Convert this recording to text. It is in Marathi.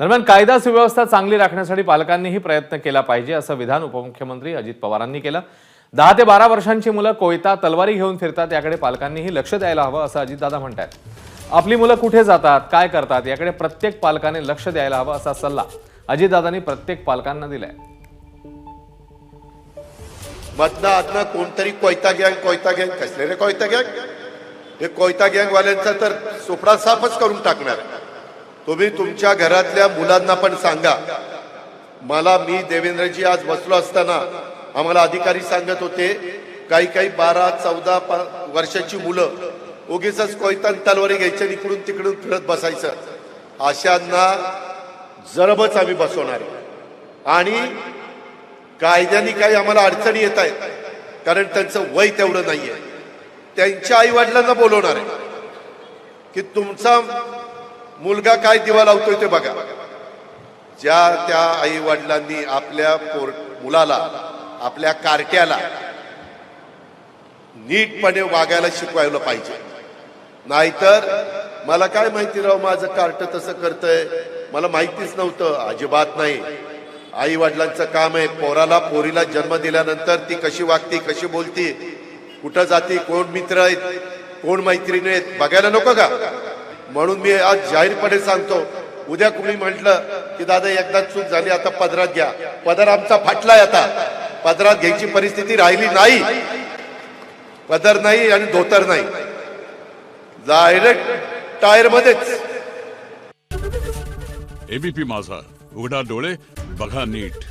दरम्यान कायदा सुव्यवस्था चांगली राखण्यासाठी पालकांनीही प्रयत्न केला पाहिजे असं विधान उपमुख्यमंत्री अजित पवारांनी केलं. दहा ते बारा वर्षांची मुलं कोयता तलवारी घेऊन फिरतात याकडे पालकांनीही लक्ष द्यायला हवं असं अजितदादा म्हणतात आपली मुलं कुठे जातात काय करतात याकडे प्रत्येक पालकाने लक्ष द्यायला हवं असा सल्ला अजितदादांनी प्रत्येक पालकांना दिलाय. मधनं आधनं कोणतरी कोयता गँग कोयता गँग कसले रे कोयता गँग? हे कोयता गँगवाल्यांचा तर सुपडा साफच करून टाकणार. तुम्ही तुमच्या घरातल्या मुलांना पण सांगा. मला मी देवेंद्रजी आज बसलो असताना आम्हाला अधिकारी सांगत होते काही काही बारा चौदा पा- वर्षाची मुलं उगीच कोयता आणि तलवारी घ्यायच्या इकडून तिकडून फिरत बसायचं. अशांना जरबच आम्ही बसवणार आहे. आणि कायद्याने काही आम्हाला अडचणी येत आहेत कारण त्यांचं वय तेवढं नाहीये. त्यांच्या आई वडिलांना बोलवणार आहे की तुमचा मुलगा काय दिवा लावतोय ते बघा. ज्या त्या आई वडिलांनी आपल्या पोर मुलाला आपल्या कार्ट्याला नीटपणे वागायला शिकवायला पाहिजे. नाहीतर मला काय माहिती राव माझं कार्ट तसं करतंय. मला माहितीच नव्हतं अजिबात नाही. आई वडिलांचं काम आहे पोराला पोरीला जन्म दिल्यानंतर ती कशी वागती कशी बोलती कुठं जाते कोण मित्र आहेत कोण मैत्रिणी आहेत बघायला नको का? म्हणून मी आज जाहीरपणे सांगतो उद्या कुणी म्हटलं की दादा एकदा चूक झाली आता पदरात घ्या. पदर आमचा फाटलाय आता. पदरात घ्यायची परिस्थिती राहिली नाही. पदर नाही आणि धोतर नाही. डायरेक्ट टायर मध्येच एबीपी माझा. उघडा डोळे बघा नीट.